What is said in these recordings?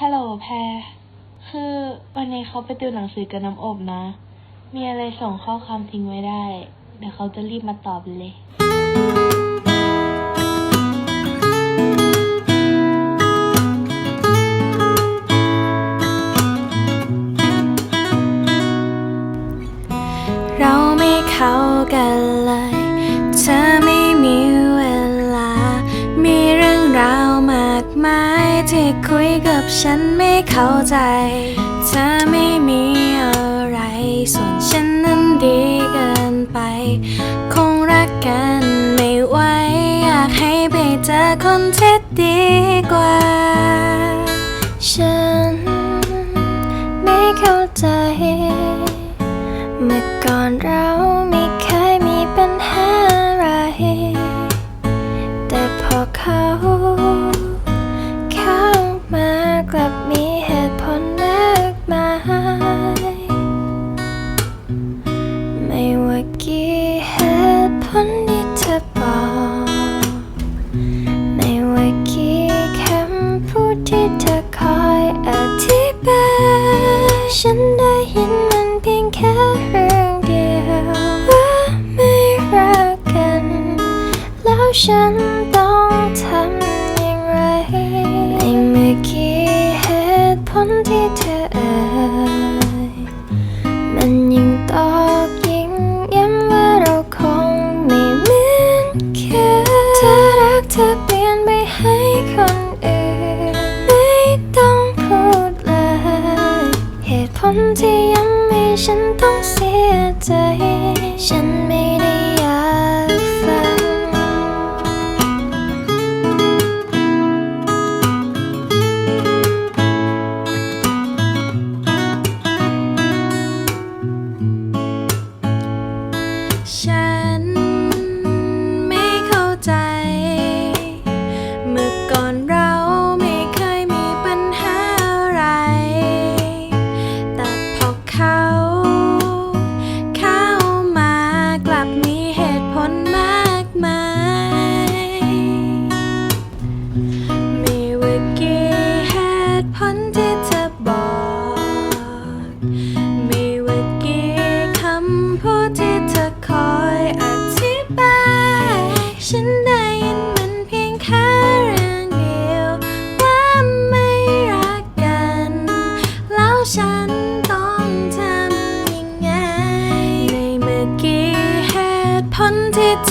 ฮัลโหลแพร คือวันนี้เขาไปติวหนังสือกับน้ำอบนะ มีอะไรส่งข้อความทิ้งไว้ได้ เดี๋ยวเขาจะรีบมาตอบเลย เราไม่เข้ากันเลย เธอไม่มีเวลา มีเรื่องราวมากมาย ที่คุยกับฉันไม่เข้าใจ เธอไม่มีอะไร ส่วนฉันนั้นดีเกินไป คงรักกันไม่ไหวอยากให้ไปเจอคนที่ดีกว่า ฉันไม่เข้าใจ เมื่อก่อนเร ค่เรื่องเดียวว่าไม่รักกัน แล้วฉันต้องทำอย่างไร ในเมื่อกี้เหตุผลที่เธอเอ่ยมันยิ่งตอกยิ่งย้ำว่าเราคงไม่เหมือนเคยเธอรักเธอเปลี่ยนไปให้คนอื่น ไม่ต้องพูดเลย เหตุผลที่ย้ำ ฉันต้องเสียใจ ฉันไม่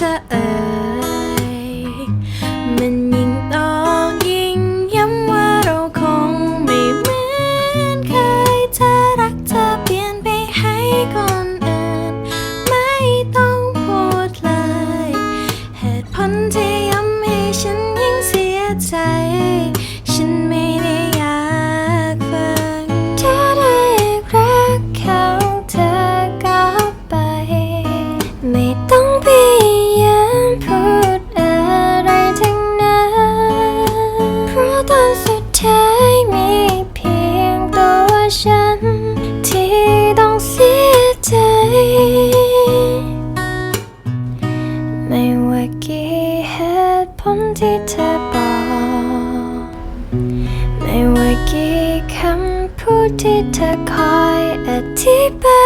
ล ว่ากี่คำพูดที่เธอคอยอธิบา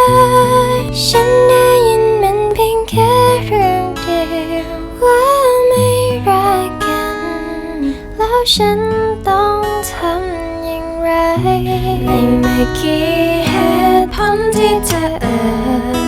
ยฉันได้ยินมันเพียงแค่เรื่องเดียวว่าไม่รักกัน แล้วฉันต้องทำอย่างไรในเมื่อกี้เหตุผลที่เธอเอ่ย